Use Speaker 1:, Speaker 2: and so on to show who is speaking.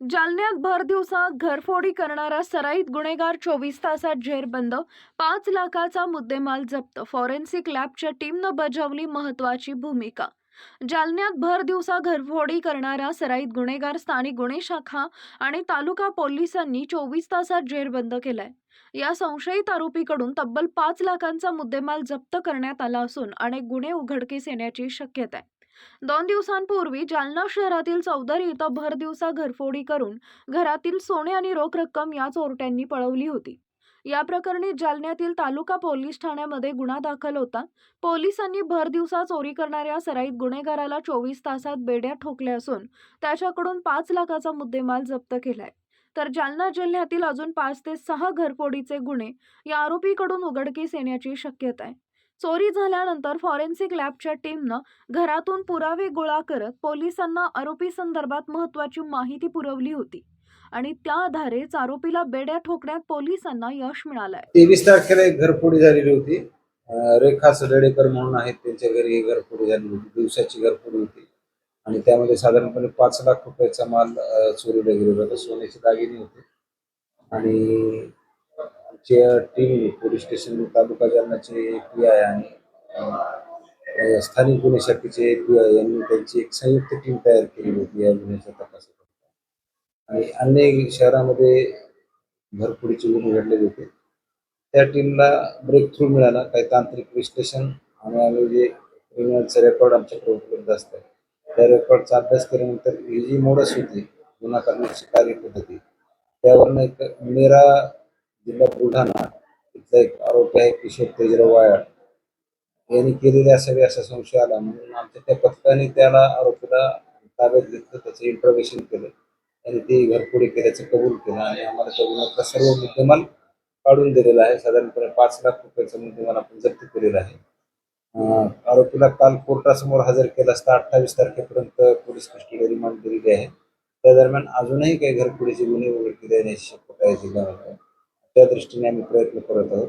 Speaker 1: जालन्यात भर दिवसा घरफोडी करणारा सराईत गुन्हेगार चोवीस तासात जेरबंद पाच लाखाचा मुद्देमाल जप्त फॉरेन्सिक लॅबच्या टीमनं बजावली महत्वाची भूमिका. जालन्यात भर दिवसा घरफोडी करणारा सराईत गुन्हेगार स्थानिक गुन्हे शाखा आणि तालुका पोलिसांनी चोवीस तासात जेरबंद केलाय. या संशयित आरोपीकडून तब्बल पाच लाखांचा मुद्देमाल जप्त करण्यात आला असून अनेक गुन्हे उघडकीस येण्याची शक्यता आहे. दोन दिवसांपूर्वी जालना शहरातील चौधरी इथं भर दिवसा घरफोडी करून घरातील सोने आणि रोख रक्कम या चोरट्यांनी पळवली होती. या प्रकरणी जालन्यातील तालुका पोलीस ठाण्यामध्ये गुन्हा दाखल होता. पोलिसांनी भर दिवसा चोरी करणाऱ्या सराईत गुन्हेगाराला चोवीस तासात बेड्या ठोकल्या असून त्याच्याकडून पाच लाखाचा मुद्देमाल जप्त केलाय. तर जालना जिल्ह्यातील अजून पाच ते सहा घरफोडीचे गुन्हे या आरोपीकडून उघडकीस येण्याची शक्यता आहे चोरी झाल्यानंतर फॉरेन्सिक लॅबच्या टीमनं घरातून पुरावे गोळा करत पोलिसांना आरोपी संदर्भात महत्वाची माहिती पुरवली होती. आणि त्या आधारेच आरोपीला बेड्या ठोकण्यात पोलिसांना यश मिळालंय.
Speaker 2: तेवीस तारखेला एक घरफोडी झालेली होती. अं, रेखा सदडेकर म्हणून आहेत त्यांच्या घरी एक घरफोडी झालेली होती. दिवसाची घरफोडी होती. आणि त्यामध्ये साधारणपणे पाच लाख रुपयाचा माल अं, चोरीला गेलेला होता. सोन्याचे दागिने होते. आणि आमची टीम पोलीस स्टेशन तालुका जालनाचे पी आय आणि स्थानिक गुन्हे शाखेचे पी आय यांनी त्यांची एक संयुक्त टीम तयार केली होती या गुन्ह्याच्या तपासाकरता आणि अन्य शहरामध्ये घरफोडीचे गुन्हे घडलेले होते. त्या टीमला ब्रेक थ्रू मिळाला. काही तांत्रिक विश्लेषण आणि आम्ही जे क्रिमिनलचे रेकॉर्ड आमच्याकडे उपलब्ध असतात त्या रेकॉर्डचा अभ्यास केल्यानंतर ही जी मोडस होती गुन्हा करण्याची कार्यपद्धती त्यावरनं एक मेरा जिल्हा बुलढाणा इथला एक आरोपी आहे किशोर तेजराव वायाळ यांनी केलेल्या सगळ्या असा संशय आला म्हणून आमच्या त्या पथकाने त्याला आरोपीला ताब्यात घेतलं त्याचं इंट्रोगेशन केलं. आणि ते घरपुडी केल्याचं कबूल केलं आणि आम्हाला त्या गुन्ह्यातला सर्व मुद्देमाल काढून दिलेला आहे. साधारणपणे पाच लाख रुपयाचा मुद्देमाल आपण जप्त केलेला आहे. आरोपीला काल कोर्टासमोर हजर केला असता अठ्ठावीस तारखेपर्यंत पोलीस कस्टडी रिमांड दिलेली आहे. त्या दरम्यान अजूनही काही घरफोडीचे गुन्हे वगैरे केले जाण्याची शक्यता आहे जिल्ह्यामध्ये त्या दृष्टीने आम्ही प्रयत्न करत आहोत.